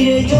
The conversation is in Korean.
미래죠